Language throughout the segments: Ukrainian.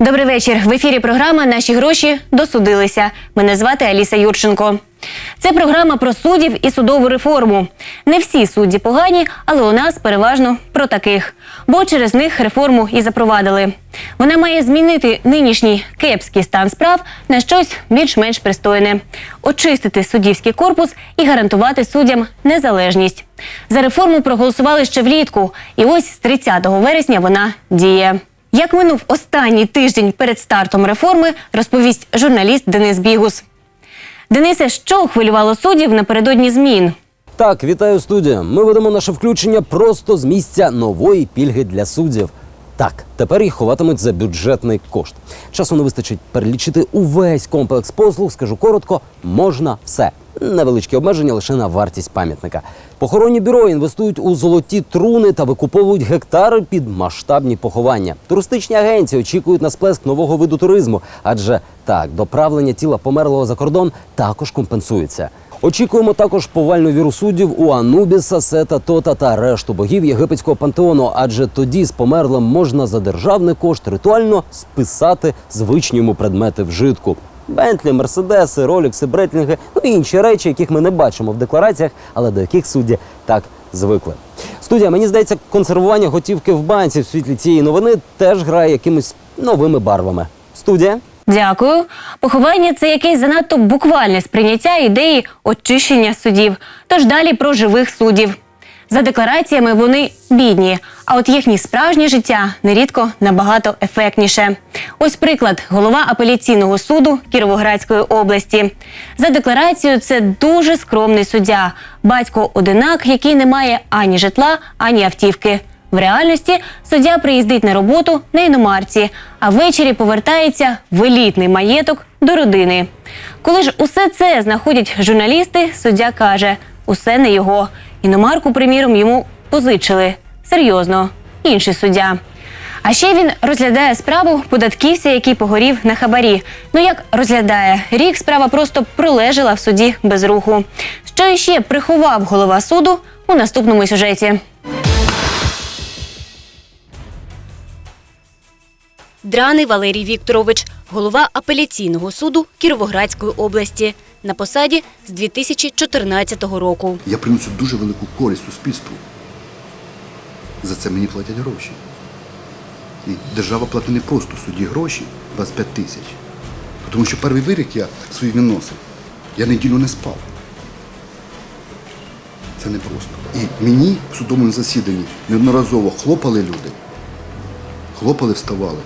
Добрий вечір. В ефірі програма Наші гроші досудилися. Мене звати Аліса Юрченко. Це програма про суддів і судову реформу. Не всі судді погані, але у нас переважно про таких. Бо через них реформу і запровадили. Вона має змінити нинішній кепський стан справ на щось більш-менш пристойне, очистити суддівський корпус і гарантувати суддям незалежність. За реформу проголосували ще влітку, і ось з 30 вересня вона діє. Як минув останній тиждень перед стартом реформи, розповість журналіст Денис Бігус. Денисе, що хвилювало суддів напередодні змін? Так, вітаю студія. Ми ведемо наше включення просто з місця нової пільги для суддів. Так, тепер їх ховатимуть за бюджетний кошт. Часу не вистачить перелічити увесь комплекс послуг. Скажу коротко, можна все. Невеличкі обмеження лише на вартість пам'ятника. Похоронні бюро інвестують у золоті труни та викуповують гектари під масштабні поховання. Туристичні агенції очікують на сплеск нового виду туризму, адже так, доправлення тіла померлого за кордон також компенсується. Очікуємо також повальну віру суддів у Анубіса, Сета, Тота та решту богів єгипетського пантеону, адже тоді з померлим можна за державний кошт ритуально списати звичні йому предмети вжитку. Бентлі, мерседеси, ролікси, бретлінги, ну і інші речі, яких ми не бачимо в деклараціях, але до яких судді так звикли. Студія, мені здається, консервування готівки в банці в світлі цієї новини теж грає якимись новими барвами. Студія. Дякую. Поховання це якесь занадто буквальне сприйняття ідеї очищення судів. Тож далі про живих суддів. За деклараціями вони бідні, а от їхнє справжнє життя нерідко набагато ефектніше. Ось приклад: голова апеляційного суду Кіровоградської області. За декларацією, це дуже скромний суддя, батько одинак, який не має ані житла, ані автівки. В реальності суддя приїздить на роботу на іномарці, а ввечері повертається в елітний маєток до родини. Коли ж усе це знаходять журналісти, суддя каже, усе не його. Іномарку, приміром, йому позичили. Серйозно, інший суддя. А ще він розглядає справу податківця, який погорів на хабарі. Ну як розглядає рік, справа просто пролежала в суді без руху. Що іще приховав голова суду у наступному сюжеті. Драний Валерій Вікторович, голова апеляційного суду Кіровоградської області. На посаді з 2014 року. Я принесу дуже велику користь суспільству. За це мені платять гроші. І держава платить не просто судді гроші 25 тисяч. Тому що перший вирік я свій виносив. Я неділю не спав. Це не просто. І мені в судовому засіданні неодноразово хлопали люди. Хлопали, вставали.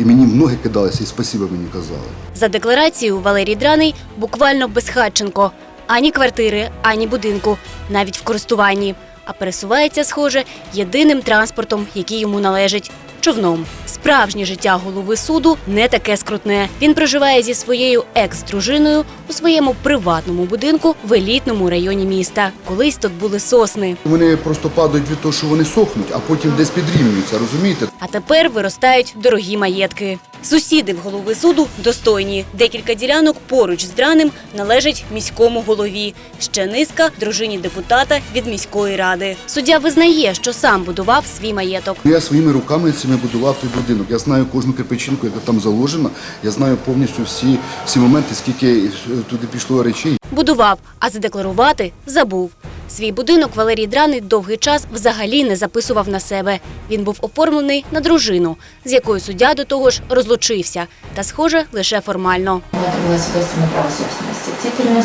І мені ноги кидалися і спасіба мені казали. За декларацією Валерій Драний буквально безхатченко. Ані квартири, ані будинку, навіть в користуванні. А пересувається, схоже, єдиним транспортом, який йому належить човном. Справжнє життя голови суду не таке скрутне. Він проживає зі своєю екс-дружиною у своєму приватному будинку в елітному районі міста. Колись тут були сосни. Вони просто падають від того, що вони сохнуть, а потім десь підрівнюються, розумієте? А тепер виростають дорогі маєтки. Сусіди в голови суду достойні. Декілька ділянок поруч з драним належать міському голові. Ще низка дружині депутата від міської ради. Суддя визнає, що сам будував свій маєток. Я своїми руками цими будував той будинок. Я знаю кожну кирпичинку, яка там заложена. Я знаю повністю всі, всі моменти, скільки е, туди пішло речей. Будував, а задекларувати забув. Свій будинок Валерій Драний довгий час взагалі не записував на себе. Він був оформлений на дружину, з якою суддя до того ж розлучився. Та, схоже, лише формально. Ми отримали свідоцтво на право собственності.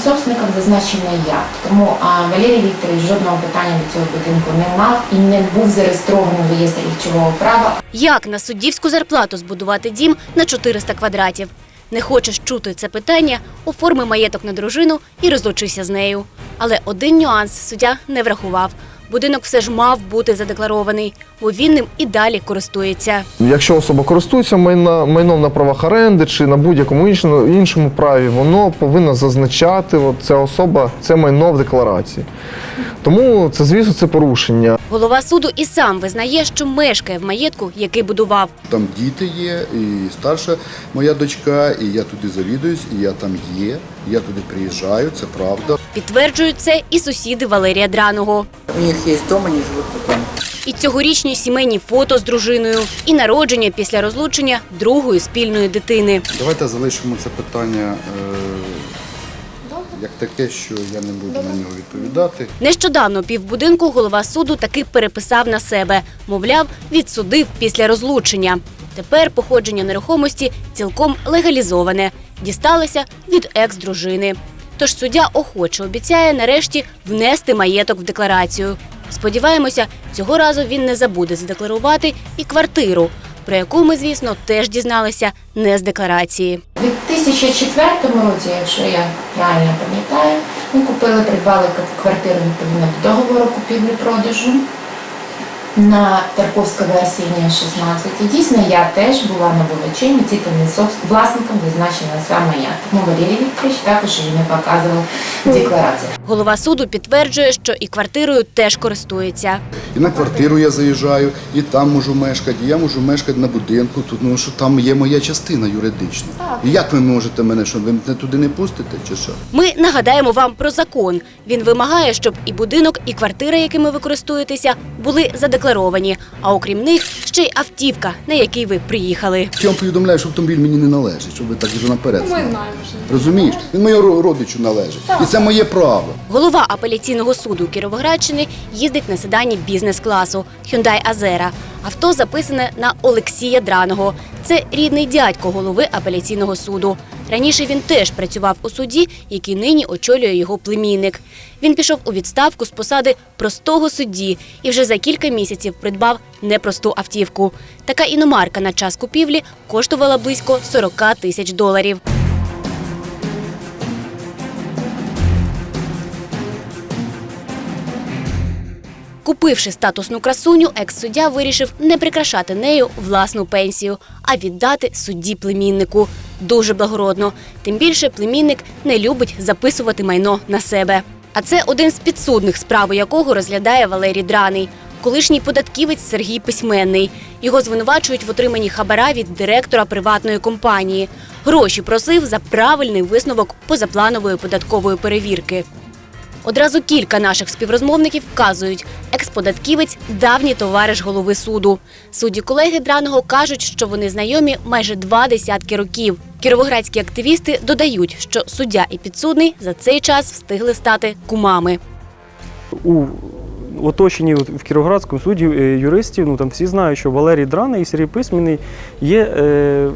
Собственником зазначена я. Тому Валерій Вікторович жодного питання до цього будинку не мав і не був зареєстрований в реєстрі речового права. Як на суддівську зарплату збудувати дім на 400 квадратів? Не хочеш чути це питання, оформи маєток на дружину і розлучися з нею. Але один нюанс суддя не врахував. Будинок все ж мав бути задекларований, бо він ним і далі користується. Якщо особа користується майна, майном на правах оренди чи на будь-якому іншому, іншому праві, воно повинно зазначати от, ця особа це майно в декларації. Тому це, звісно, це порушення. Голова суду і сам визнає, що мешкає в маєтку, який будував. Там діти є, і старша моя дочка, і я туди завідуюсь, і я там є. Я туди приїжджаю, це правда. Підтверджують це і сусіди Валерія Драного. У них есть дом, они живут потом. І цьогорічні сімейні фото з дружиною, і народження після розлучення другої спільної дитини. Давайте залишимо це питання е, як таке, що я не буду на нього відповідати. Нещодавно півбудинку голова суду таки переписав на себе. Мовляв, відсудив після розлучення. Тепер походження нерухомості цілком легалізоване. Дісталося від екс-дружини. Тож суддя охоче обіцяє нарешті внести маєток в декларацію. Сподіваємося, цього разу він не забуде задекларувати і квартиру, про яку ми, звісно, теж дізналися не з декларації. У 2004 році, якщо я правильно пам'ятаю, ми купили, придбали квартиру відповідно до договору купівлі-продажу на Тарковська версії 16. І дійсно я теж була набувачем і титульним собс- власником зазначена саме я. Тому Валерій Вікторович також її не показував в декларації. Голова суду підтверджує, що і квартирою теж користується. І на квартиру я заїжджаю, і там можу мешкати, і я можу мешкати на будинку, тут, ну що там є моя частина юридична. І як ви можете мене, що ви мене туди не пустите, чи що? Ми нагадаємо вам про закон. Він вимагає, щоб і будинок, і квартира, якими ви користуєтеся, були задекларовані. А окрім них, ще й автівка, на якій ви приїхали. Я вам повідомляю, що автомобіль мені не належить, щоб ви так вже наперед. Ми знаємо. Розумієш? Він моєму родичу належить. І це моє право. Голова апеляційного суду Кіровоградщини їздить на седані бізнес-класу Hyundai Azera. Авто записане на Олексія Драного. Це рідний дядько голови апеляційного суду. Раніше він теж працював у суді, який нині очолює його племінник. Він пішов у відставку з посади простого судді і вже за кілька місяців придбав непросту автівку. Така іномарка на час купівлі коштувала близько 40 тисяч доларів. Купивши статусну красуню, екс-суддя вирішив не прикрашати нею власну пенсію, а віддати судді племіннику. Дуже благородно. Тим більше племінник не любить записувати майно на себе. А це один з підсудних, справи якого розглядає Валерій Драний. Колишній податківець Сергій Письменний. Його звинувачують в отриманні хабара від директора приватної компанії. Гроші просив за правильний висновок позапланової податкової перевірки. Одразу кілька наших співрозмовників вказують, експодатківець давній товариш голови суду. Судді колеги Драного кажуть, що вони знайомі майже два десятки років. Кіровоградські активісти додають, що суддя і підсудний за цей час встигли стати кумами. у оточенні в Кіровоградському суді е, юристів, ну там всі знають, що Валерій Драний і Сергій Письменний є е,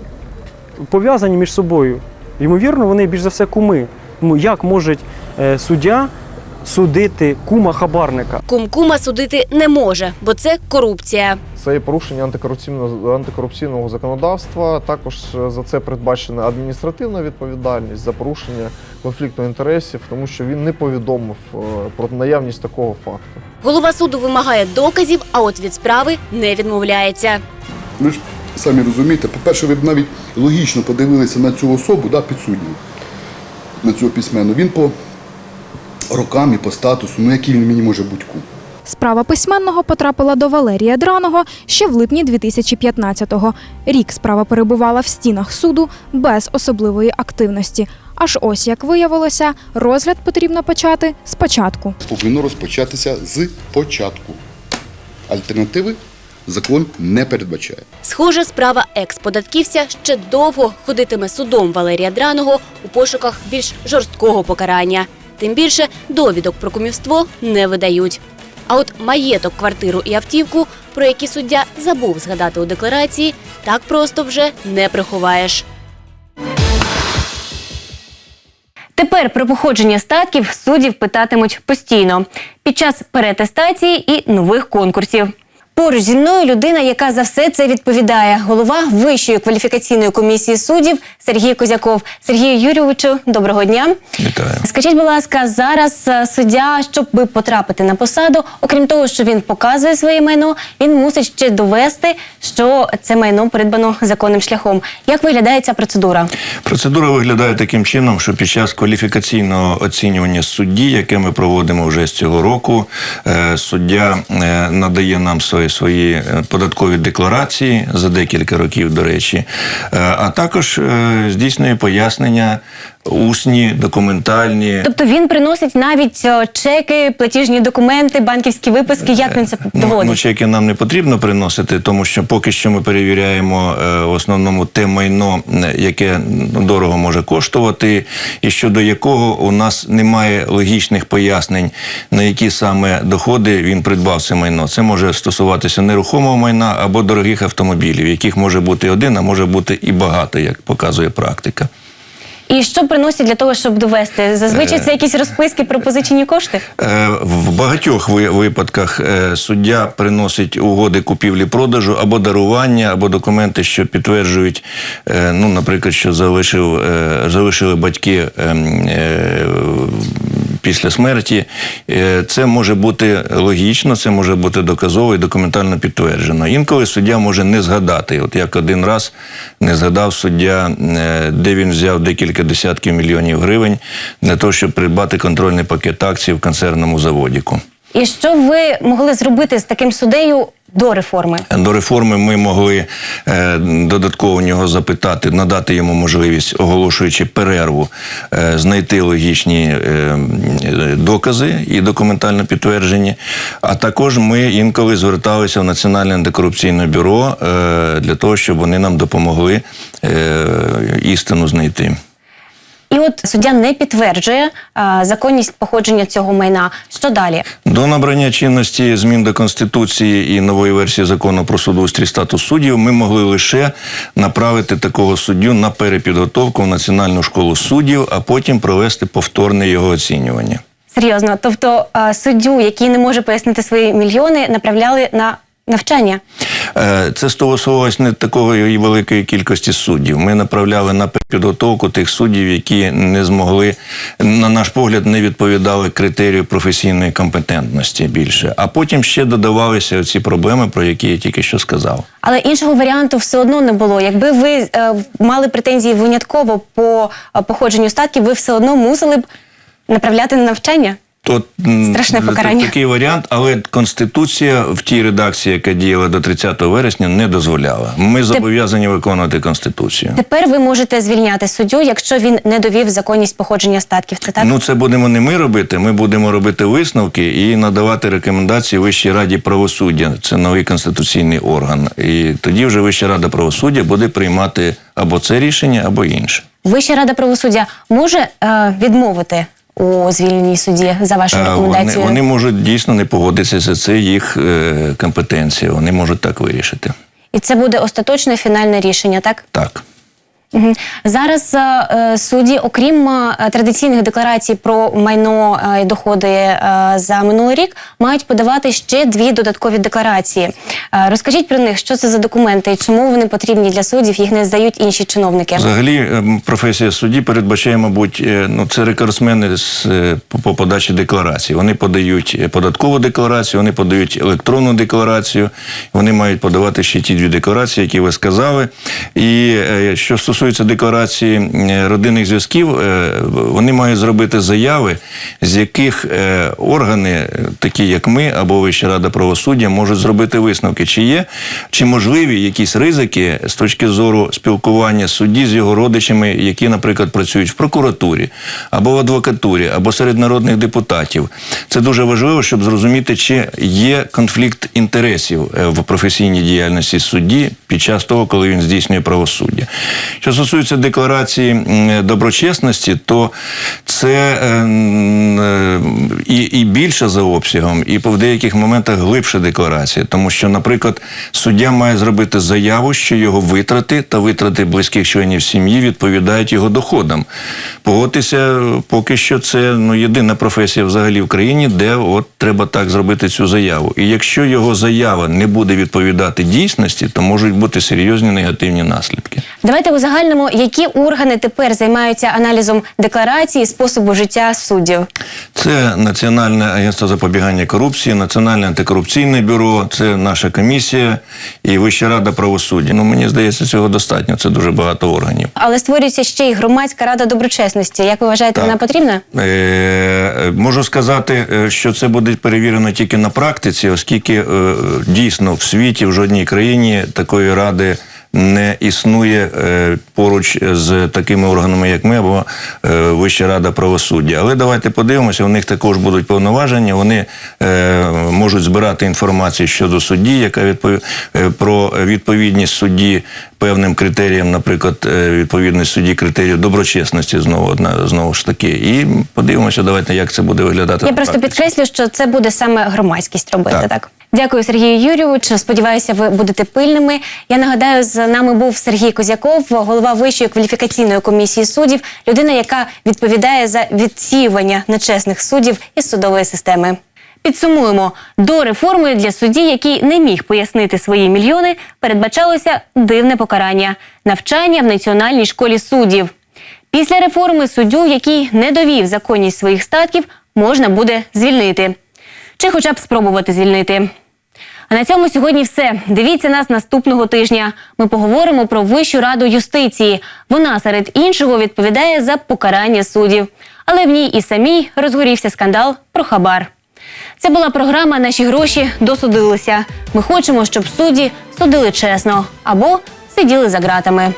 пов'язані між собою. Ймовірно, вони більш за все куми. Тому як може е, суддя судити кума хабарника? Кум кума судити не може, бо це корупція. Це і порушення антикорупційного антикорупційного законодавства. Також е, за це передбачена адміністративна відповідальність за порушення конфлікту інтересів, тому що він не повідомив е, про наявність такого факту. Голова суду вимагає доказів, а от від справи не відмовляється. Ви ж самі розумієте, по-перше, ви б навіть логічно подивилися на цю особу, да, підсудню, на цього письменну. Він по рокам і по статусу, ну який він мені може бути кум. Справа письменного потрапила до Валерія Драного ще в липні 2015-го. Рік справа перебувала в стінах суду без особливої активності. Аж ось як виявилося, розгляд потрібно почати спочатку. Повинно розпочатися з початку. Альтернативи закон не передбачає. Схоже, справа екс-податківця ще довго ходитиме судом Валерія Драного у пошуках більш жорсткого покарання. Тим більше довідок про кумівство не видають. А от маєток, квартиру і автівку, про які суддя забув згадати у декларації, так просто вже не приховаєш. Тепер про походження статків суддів питатимуть постійно під час перетестації і нових конкурсів. Поруч зі мною людина, яка за все це відповідає, голова Вищої кваліфікаційної комісії суддів Сергій Козяков. Сергію Юрійовичу, доброго дня. Вітаю. Скажіть, будь ласка, зараз е, суддя, щоб потрапити на посаду, окрім того, що він показує своє майно, він мусить ще довести, що це майно придбано законним шляхом. Як виглядає ця процедура? Процедура виглядає таким чином, що під час кваліфікаційного оцінювання судді, яке ми проводимо вже з цього року, е, суддя е, надає нам свої, свої е, податкові декларації за декілька років, до речі, е, а також е, здійснює пояснення усні, документальні. Тобто він приносить навіть е, чеки, платіжні документи, банківські виписки. Як він це Ну, доводить? ну, чеки нам не потрібно приносити, тому що поки що ми перевіряємо е, в основному те майно, е, яке ну, дорого може коштувати, і щодо якого у нас немає логічних пояснень, на які саме доходи він придбав це майно. Це може стосуватися нерухомого майна або дорогих автомобілів, яких може бути один, а може бути і багато, як показує практика. І що приносять для того, щоб довести? Зазвичай це якісь розписки про позичені кошти. Е, В багатьох ви- випадках е, суддя приносить угоди купівлі-продажу або дарування, або документи, що підтверджують, е, ну, наприклад, що залишив, е, залишили батьки ем, е, після смерті. Е, Це може бути логічно, це може бути доказово і документально підтверджено. Інколи суддя може не згадати. От як один раз не згадав суддя, е, де він взяв декілька десятків мільйонів гривень для того, щоб придбати контрольний пакет акцій в концерному заводіку. І що ви могли зробити з таким суддею до реформи? До реформи ми могли е, додатково у нього запитати, надати йому можливість, оголошуючи перерву, е, знайти логічні е, докази і документально підтверджені. А також ми інколи зверталися в Національне антикорупційне бюро е, для того, щоб вони нам допомогли е, істину знайти. І от суддя не підтверджує а, законність походження цього майна. Що далі? До набрання чинності змін до Конституції і нової версії закону про судоустрій статус суддів ми могли лише направити такого суддю на перепідготовку в Національну школу суддів, а потім провести повторне його оцінювання. Серйозно, тобто а, суддю, який не може пояснити свої мільйони, направляли на навчання. Е, Це стосувалось не такої великої кількості суддів. Ми направляли на підготовку тих суддів, які не змогли, на наш погляд, не відповідали критерію професійної компетентності більше. А потім ще додавалися ці проблеми, про які я тільки що сказав. Але іншого варіанту все одно не було. Якби ви е, мали претензії винятково по е, походженню статків, ви все одно мусили б направляти на навчання. М, Страшне покарання. Такий варіант, але Конституція в тій редакції, яка діяла до 30 вересня, не дозволяла. Ми зобов'язані виконувати Конституцію. Тепер ви можете звільняти суддю, якщо він не довів законність походження статків. Це так? Ну, це будемо не ми робити. Ми будемо робити висновки і надавати рекомендації Вищій раді правосуддя. Це новий конституційний орган. І тоді вже Вища рада правосуддя буде приймати або це рішення, або інше. Вища рада правосуддя може е, відмовити у звільненій суді за вашу рекомендацію? Вони, вони можуть дійсно не погодитися. Це їх е, компетенція. Вони можуть так вирішити. І це буде остаточне фінальне рішення, так? Так. Зараз е, е, судді, окрім е, традиційних декларацій про майно і доходи за минулий рік, мають подавати ще дві додаткові декларації. Розкажіть про них, що це за документи і чому вони потрібні для суддів, їх не здають інші чиновники. Взагалі, професія судді передбачає, мабуть, ну це рекордсмени з по- по подачі декларацій. Вони подають податкову декларацію, вони подають електронну декларацію. Вони мають подавати ще ті дві декларації, які ви сказали. І що стосується декларації е, родинних зв'язків, е, вони мають зробити заяви, з яких е, органи, е, такі як ми або Вища рада правосуддя, можуть зробити висновки, чи є, чи можливі якісь ризики з точки зору спілкування судді з його родичами, які, наприклад, працюють в прокуратурі або в адвокатурі, або серед народних депутатів. Це дуже важливо, щоб зрозуміти, чи є конфлікт інтересів в професійній діяльності судді під час того, коли він здійснює правосуддя. Що стосується декларації доброчесності, то це е, м, е, і, і більше за обсягом, і в деяких моментах глибша декларація, тому що, наприклад, суддя має зробити заяву, що його витрати та витрати близьких членів сім'ї відповідають його доходам. Погодьтеся, поки що це ну, єдина професія взагалі в країні, де от треба так зробити цю заяву. І якщо його заява не буде відповідати дійсності, то можуть бути серйозні негативні наслідки. Давайте узагальнимо, які органи тепер займаються аналізом декларації способу життя суддів. Це Національне агентство запобігання корупції, Національне антикорупційне бюро, це наша комісія і Вища рада правосуддя. Ну мені здається, цього достатньо. Це дуже багато органів. Але створюється ще й громадська рада доброчесності. Як ви вважаєте, Так. вона потрібна? Е, можу сказати, е, що це буде перевірено тільки на практиці, оскільки е, дійсно в світі в жодній країні такої ради не існує е, поруч з такими органами, як ми, або е, Вища рада правосуддя. Але давайте подивимося, у них також будуть повноваження. Вони е, можуть збирати інформацію щодо судді, яка відпові... е, про відповідність судді певним критеріям, наприклад, відповідність судді критерію доброчесності знову одна знову ж таки. І подивимося, давайте, як це буде виглядати. Я просто практиці. підкреслю, що це буде саме громадськість робити. Так. Так. Дякую, Сергію Юрійовичу. Сподіваюся, ви будете пильними. Я нагадаю, з нами був Сергій Козяков, голова Вищої кваліфікаційної комісії суддів, людина, яка відповідає за відсіювання нечесних суддів із судової системи. Підсумуємо, до реформи для судді, який не міг пояснити свої мільйони, передбачалося дивне покарання навчання в національній школі суддів. Після реформи суддю, який не довів законність своїх статків, можна буде звільнити. Чи хоча б спробувати звільнити. А на цьому сьогодні все. Дивіться нас наступного тижня. Ми поговоримо про Вищу раду юстиції. Вона серед іншого відповідає за покарання суддів. Але в ній і самій розгорівся скандал про хабар. Це була програма Наші гроші досудилися. Ми хочемо, щоб судді судили чесно або сиділи за ґратами.